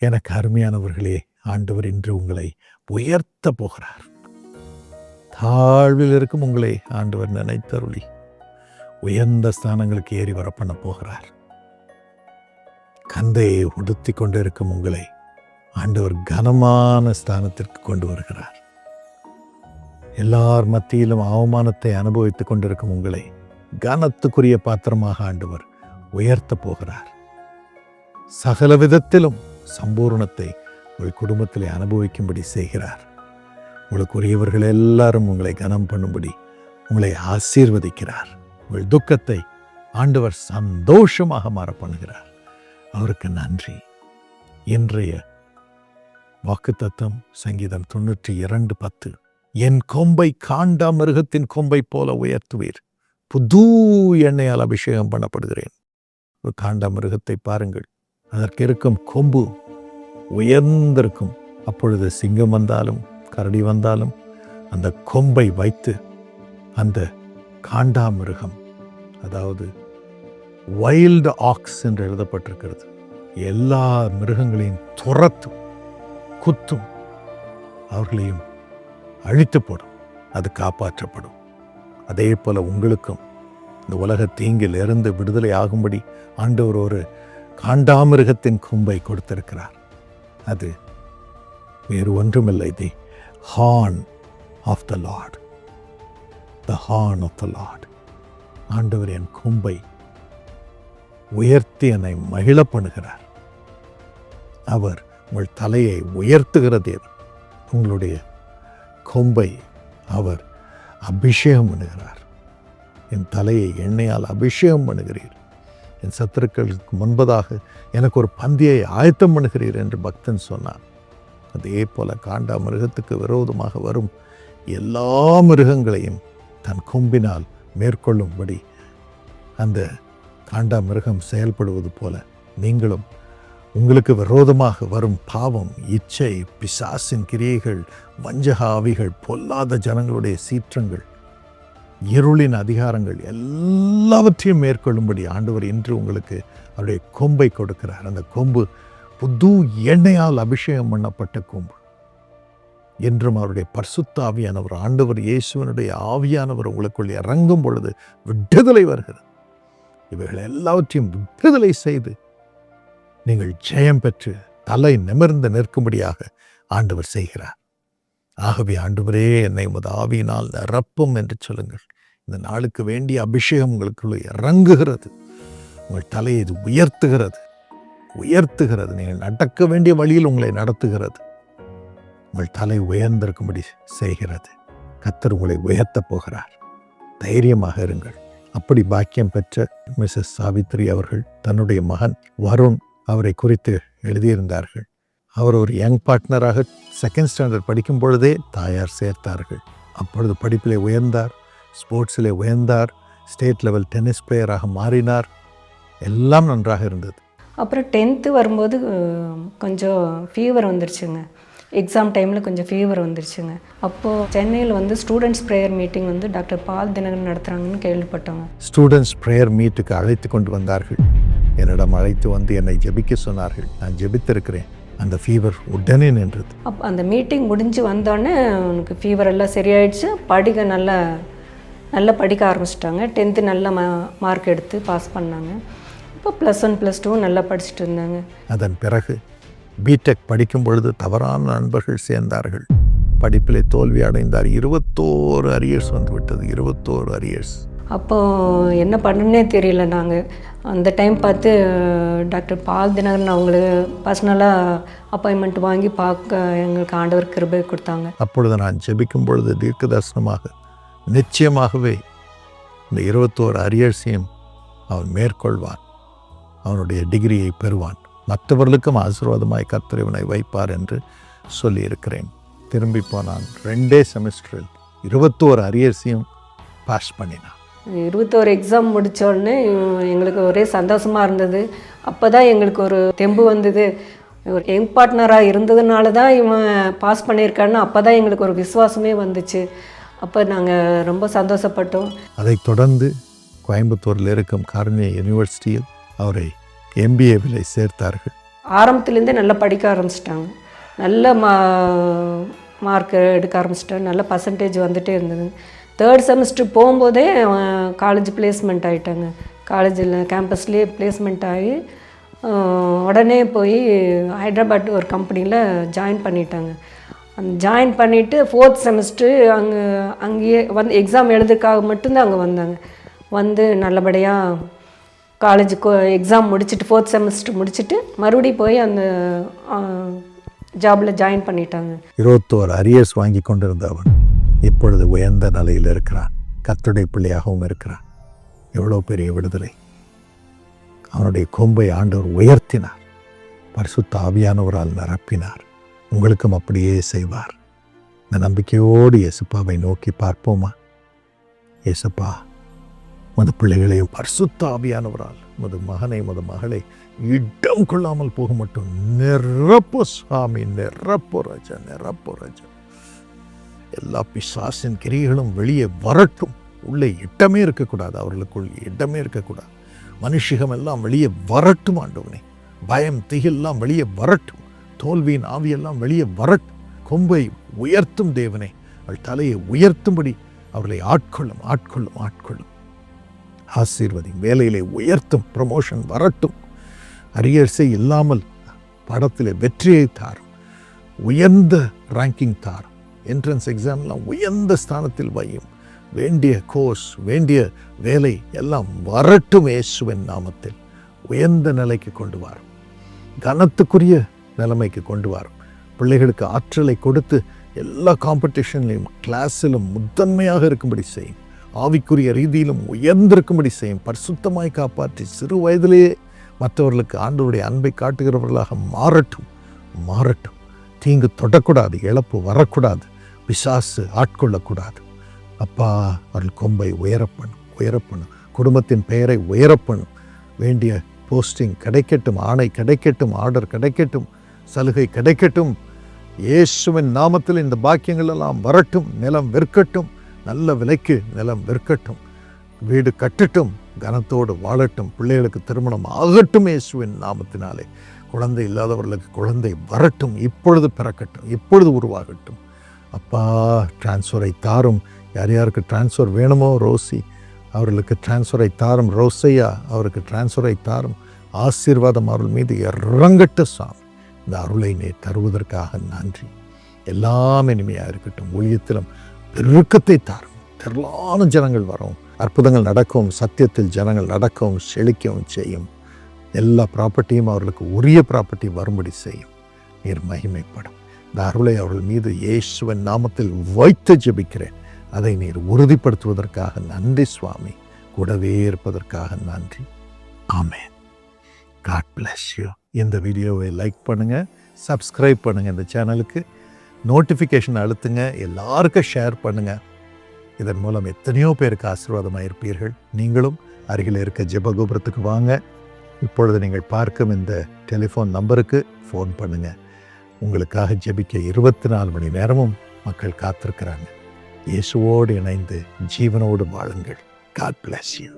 எனக்கு அருமையானவர்களே ஆண்டவர் இன்று உங்களை உயர்த்த போகிறார். தாழ்வில் இருக்கும் உங்களை ஆண்டவர் நினைத்தருளி உயர்ந்த ஸ்தானங்களுக்கு ஏறி வர பண்ண போகிறார். கந்தையை உடுத்தி கொண்டிருக்கும் உங்களை ஆண்டவர் கனமான ஸ்தானத்திற்கு கொண்டு வருகிறார். எல்லார் மத்தியிலும் அவமானத்தை அனுபவித்துக் கொண்டிருக்கும் உங்களை கனத்துக்குரிய பாத்திரமாக ஆண்டவர் உயர்த்த போகிறார். சகல விதத்திலும் சம்பூர்ணத்தை உங்கள் குடும்பத்திலே அனுபவிக்கும்படி செய்கிறார். உங்களுக்குரியவர்கள் எல்லாரும் உங்களை கனம் பண்ணும்படி உங்களை ஆசீர்வதிக்கிறார். உங்கள் துக்கத்தை ஆண்டவர் சந்தோஷமாக மாற பண்ணுகிறார். அவருக்கு நன்றி. இன்றைய வாக்குத்தத்தம் சங்கீதம் தொண்ணூற்றி இரண்டு பத்து. என் கொம்பை காண்டா மிருகத்தின் கொம்பை போல உயர்த்துவீர். புது எண்ணெயால் அபிஷேகம் பண்ணப்படுகிறேன். ஒரு காண்டா மிருகத்தை பாருங்கள். அதற்கு இருக்கும் கொம்பு உயர்ந்திருக்கும். அப்பொழுது சிங்கம் வந்தாலும் கரடி வந்தாலும் அந்த கொம்பை வைத்து அந்த காண்டாமிருகம் அதாவது வைல்டு ஆக்ஸ் என்று எழுதப்பட்டிருக்கிறது. எல்லா மிருகங்களையும் துரத்தும் குத்தும் அவர்களையும் அழித்து போடும் அது காப்பாற்றப்படும். அதே போல் உங்களுக்கும் இந்த உலக தீங்கில் இருந்து விடுதலை ஆகும்படி ஆண்டவர் ஒரு காண்டாமிருகத்தின் கும்பை கொடுத்திருக்கிறார். அது வேறு ஒன்றுமில்லை. The horn of the lord the horn of the lord ஆண்டவர் என் கொம்பை உயர்த்தி என்னை மகிழ பண்ணுகிறார் அவர் உங்கள் தலையை உயர்த்துகிறதே உங்களுடைய கொம்பை அவர் அபிஷேகம் பண்ணுகிறார். என் தலையை எண்ணெயால் அபிஷேகம் பண்ணுகிறீர். என் சத்துருக்களுக்கு முன்பதாக எனக்கு ஒரு பந்தியை ஆயத்தம் பண்ணுகிறீர் என்று பக்தன் சொன்னான். அதே போல காண்டா மிருகத்துக்கு விரோதமாக வரும் எல்லா மிருகங்களையும் தன் கொம்பினால் மேற்கொள்ளும்படி அந்த காண்டா மிருகம் செயல்படுவது போல நீங்களும் உங்களுக்கு விரோதமாக வரும் பாவம் இச்சை பிசாசின் கிரியைகள் வஞ்சக ஆவிகள் பொல்லாத ஜனங்களுடைய சீற்றங்கள் இருளின் அதிகாரங்கள் எல்லாவற்றையும் மேற்கொள்ளும்படி ஆண்டவர் இன்று உங்களுக்கு அவருடைய கொம்பை கொடுக்கிறார். அந்த கொம்பு புது எண்ணெயால் அபிஷேகம் பண்ணப்பட்ட கொம்பு. என்றும் அவருடைய பர்சுத்த ஆவியானவர் ஆண்டவர் இயேசுவனுடைய ஆவியானவர் உங்களுக்குள் இறங்கும் பொழுது விடுதலை வருகிறது. இவைகள் எல்லாவற்றையும் விடுதலை செய்து நீங்கள் ஜெயம் பெற்று தலை நிமிர்ந்து நிற்கும்படியாக ஆண்டவர் செய்கிறார். ஆகவே ஆண்டுவரே என்னை உமது ஆவியினால் நிரப்பும் என்று சொல்லுங்கள். இந்த நாளுக்கு வேண்டிய அபிஷேகம் உங்களுக்குள்ள இறங்குகிறது. உங்கள் தலையை இது உயர்த்துகிறது. உயர்த்துகிறது. நீங்கள் நடக்க வேண்டிய வழியில் உங்களை நடத்துகிறது. உங்கள் தலை உயர்ந்திருக்கும்படி செய்கிறது. கத்தர் உங்களை உயர்த்தப் போகிறார். தைரியமாக இருங்கள். அப்படி பாக்கியம் பெற்ற மிஸ்ஸஸ் சாவித்ரி அவர்கள் தன்னுடைய மகன் வருண் அவரை குறித்து எழுதியிருந்தார்கள். அவர் ஒரு யங் பார்ட்னராக செகண்ட் ஸ்டாண்டர்ட் படிக்கும் பொழுதே தாயார் சேர்த்தார்கள். அப்பொழுது படிப்பிலே உயர்ந்தார் ஸ்போர்ட்ஸிலே உயர்ந்தார் ஸ்டேட் லெவல் டென்னிஸ் பிளேயராக மாறினார். எல்லாம் நன்றாக இருந்தது. அப்புறம் டென்த்து வரும்போது கொஞ்சம் ஃபீவர் வந்துருச்சுங்க. எக்ஸாம் டைமில் கொஞ்சம் ஃபீவர் வந்துருச்சுங்க. அப்போது சென்னையில் வந்து ஸ்டூடெண்ட்ஸ் ப்ரேயர் மீட்டிங் வந்து டாக்டர் பால் தினகரன் நடத்துகிறாங்கன்னு கேள்விப்பட்டோங்க. ஸ்டூடெண்ட்ஸ் ப்ரேயர் மீட்டுக்கு அழைத்து கொண்டு வந்தார்கள். என்னிடம் அழைத்து வந்து என்னை ஜெபிக்க சொன்னார்கள். நான் ஜெபித்திருக்கிறேன். அந்த ஃபீவர் உடனே நின்றது. அப்போ அந்த மீட்டிங் முடிஞ்சு வந்தோடனே அவனுக்கு ஃபீவர் எல்லாம் சரியாயிடுச்சு. படிக்க நல்லா நல்லா படிக்க ஆரம்பிச்சிட்டாங்க. டென்த்து நல்ல மா மார்க் எடுத்து பாஸ் பண்ணாங்க. இப்போ ப்ளஸ் ஒன் ப்ளஸ் டூ நல்லா படிச்சுட்டு இருந்தாங்க. அதன் பிறகு பிடெக் படிக்கும் பொழுது தவறான நண்பர்கள் சேர்ந்தார்கள். படிப்பிலே தோல்வி அடைந்தார். இருபத்தோரு அரியர்ஸ் வந்து விட்டது இருபத்தோரு அரியர்ஸ் அப்போ என்ன பண்ணுன்னே தெரியல நாங்கள் அந்த டைம் பார்த்து டாக்டர் பால் தினகரன் அவங்களுக்கு பர்சனலாக அப்பாயின்மெண்ட் வாங்கி பார்க்க எங்களுக்கு ஆண்டவர் கிருபை கொடுத்தாங்க. அப்பொழுது நான் ஜெபிக்கும் பொழுது தீர்க்க தரிசனமாக நிச்சயமாகவே இந்த இருபத்தோரு அரியர்ஸையும் அவன் மேற்கொள்வான். அவனுடைய டிகிரியை பெறுவான். மற்றவர்களுக்கும் ஆசீர்வாதமாய் கர்த்தரிவனை வைப்பார் என்று சொல்லியிருக்கிறேன். திரும்பி போனான் ரெண்டே செமஸ்டரில் இருபத்தோரு அரியர்ஸையும் பாஸ் பண்ணினான். இருபத்தோரு எக்ஸாம் முடிச்ச உடனே எங்களுக்கு ஒரே சந்தோஷமாக இருந்தது. அப்போ தான் எங்களுக்கு ஒரு தெம்பு வந்தது. ஒரு யங் பார்ட்னராக இருந்ததுனால தான் இவன் பாஸ் பண்ணியிருக்கான்னு அப்போ தான் எங்களுக்கு ஒரு விசுவாசமே வந்துச்சு. அப்போ நாங்கள் ரொம்ப சந்தோஷப்பட்டோம். அதைத் தொடர்ந்து கோயம்புத்தூரில் இருக்கும் கார்னிய யூனிவர்சிட்டியில் அவரை எம்பிஏவில் சேர்த்தார்கள். ஆரம்பத்துலேருந்தே நல்லா படிக்க ஆரம்பிச்சிட்டாங்க. நல்ல மா மார்க் எடுக்க ஆரம்பிச்சிட்டாங்க. நல்ல பர்சன்டேஜ் வந்துட்டே இருந்தது. தேர்ட் செமஸ்டர் போகும்போதே காலேஜ் பிளேஸ்மெண்ட் ஆகிட்டாங்க காலேஜில் கேம்பஸ்லேயே பிளேஸ்மெண்ட் ஆகி உடனே போய் ஹைதராபாத் ஒரு கம்பெனியில் ஜாயின் பண்ணிட்டாங்க. அந்த ஜாயின் பண்ணிவிட்டு ஃபோர்த் செமஸ்டர் அங்கே அங்கேயே வந்து எக்ஸாம் எழுதுக்காக மட்டும்தான் அங்கே வந்தாங்க. வந்து நல்லபடியாக காலேஜ் எக்ஸாம் முடிச்சுட்டு ஃபோர்த் செமஸ்டர் முடிச்சுட்டு மறுபடியும் போய் அந்த ஜாபில் ஜாயின் பண்ணிட்டாங்க. இருபத்தோரு அரியர்ஸ் வாங்கி கொண்டிருந்த அவன். இப்பொழுது உயர்ந்த நிலையில் இருக்கிறான். கத்துடைய பிள்ளையாகவும் இருக்கிறான். எவ்வளோ பெரிய விடுதலை. அவனுடைய கொம்பை ஆண்டவர் உயர்த்தினார். பரிசுத்த ஆவியானவரால் நிரப்பினார். உங்களுக்கும் அப்படியே செய்வார். இந்த நம்பிக்கையோடு இயேசுப்பாவை நோக்கி பார்ப்போமா? இயேசுப்பா மது பிள்ளைகளையும் பரிசுத்த ஆவியானவரால் மது மகனை மது மகளை இடம் கொள்ளாமல் போக மட்டும் நிரப்பு சாமி நிரப்பு ராஜா நிரப்பு ராஜா. எல்லா பிசாசின் கிரிகளும் வெளியே வரட்டும். உள்ளே இடமே இருக்கக்கூடாது அவர்களுக்குள் இடமே இருக்கக்கூடாது. மனுஷிகம் எல்லாம் வெளியே வரட்டும் ஆண்டவனே. பயம் திகெல்லாம் வெளியே வரட்டும். தோல்வியின் ஆவியெல்லாம் வெளியே வரட்டும். கொம்பை உயர்த்தும் தேவனே. அவள் தலையை உயர்த்தும்படி அவர்களை ஆட்கொள்ளும் ஆட்கொள்ளும் ஆட்கொள்ளும். ஆசீர்வதி வேலையிலே உயர்த்தும் ப்ரமோஷன் வரட்டும். அரியரசை இல்லாமல் படத்திலே வெற்றியை தாரும். உயர்ந்த ரேங்கிங் தாரும். என்ட்ரன்ஸ் எக்ஸாம்லாம் உயர்ந்த ஸ்தானத்தில் வையும். வேண்டிய கோர்ஸ் வேண்டிய வேலை எல்லாம் வரட்டும் இயேசுவின் நாமத்தில். உயர்ந்த நிலைக்கு கொண்டு வரும். கனத்துக்குரிய நிலைமைக்கு கொண்டு வரும். பிள்ளைகளுக்கு ஆற்றலை கொடுத்து எல்லா காம்படிஷன்லையும் கிளாஸிலும் முதன்மையாக இருக்கும்படி செய்யும். ஆவிக்குரிய ரீதியிலும் உயர்ந்திருக்கும்படி செய்யும். பரிசுத்தமாய் காப்பாற்றி சிறு வயதிலேயே மற்றவர்களுக்கு ஆண்டவருடைய அன்பை காட்டுகிறவர்களாக மாறட்டும் மாறட்டும். தீங்கு தொடக்கூடாது இழப்பு வரக்கூடாது பிசாசு ஆட்கொள்ளக்கூடாது. அப்பா அவர்கள் கொம்பை உயரப்பணும் உயரப்பணும் குடும்பத்தின் பெயரை உயரப்பணும். வேண்டிய போஸ்டிங் கிடைக்கட்டும் ஆணை கிடைக்கட்டும் ஆர்டர் கிடைக்கட்டும் சலுகை கிடைக்கட்டும். இயேசுவின் நாமத்தில் இந்த பாக்கியங்கள் எல்லாம் வரட்டும் நிலம் விற்கட்டும் நல்ல விலைக்கு நிலம் விற்கட்டும் வீடு கட்டட்டும். கனத்தோடு வாழட்டும். பிள்ளைகளுக்கு திருமணம் ஆகட்டும் இயேசுவின் நாமத்தினாலே. குழந்தை இல்லாதவர்களுக்கு குழந்தை வரட்டும். இப்பொழுது பிறக்கட்டும். இப்பொழுது உருவாகட்டும். அப்பா டிரான்ஸ்ஃபரை தாரும். யார் யாருக்கு டிரான்ஸ்ஃபர் வேணுமோ ரோசி அவர்களுக்கு டிரான்ஸ்ஃபரை தாரும். ரோசையா அவருக்கு டிரான்ஸ்ஃபரை தாரும். ஆசீர்வாதம் அருள் மீது இறங்கட்ட சாமி. இந்த அருளை நீ தருவதற்காக நன்றி. எல்லாம் இனிமையாக இருக்கட்டும். ஊழியத்திலும் பெருக்கத்தை தாரும். திரளான ஜனங்கள் வரும். அற்புதங்கள் நடக்கும் சத்தியத்தில் ஜனங்கள் நடக்கவும் செழிக்கவும் செய்யும். எல்லா ப்ராப்பர்ட்டியும் அவர்களுக்கு உரிய ப்ராப்பர்ட்டி வரும்படி செய்யும். நீர் மகிமைப்படும். இந்த அருளை அவர்கள் மீது இயேசுவன் நாமத்தில் வைத்து ஜபிக்கிறேன். அதை நீர் உறுதிப்படுத்துவதற்காக நன்றி சுவாமி. கூடவே இருப்பதற்காக நன்றி. ஆமேன். காட் பிளஸ் யூ இந்த வீடியோவை லைக் பண்ணுங்கள் சப்ஸ்கிரைப் பண்ணுங்கள் இந்த சேனலுக்கு நோட்டிஃபிகேஷன் அழுத்துங்க எல்லாருக்கும் ஷேர் பண்ணுங்கள் இதன் மூலம் எத்தனையோ பேருக்கு ஆசீர்வாதமாக இருப்பீர்கள் நீங்களும் அருகில் இருக்க ஜெபகோபுரத்துக்கு வாங்க. இப்பொழுது நீங்கள் பார்க்கும் இந்த டெலிஃபோன் நம்பருக்கு ஃபோன் பண்ணுங்கள் உங்களுக்காக ஜெபிக்க இருபத்தி நாலு மணி நேரமும் மக்கள் காத்திருக்கிறாங்க. இயேசுவோடு இணைந்து ஜீவனோடு வாழுங்கள். God bless you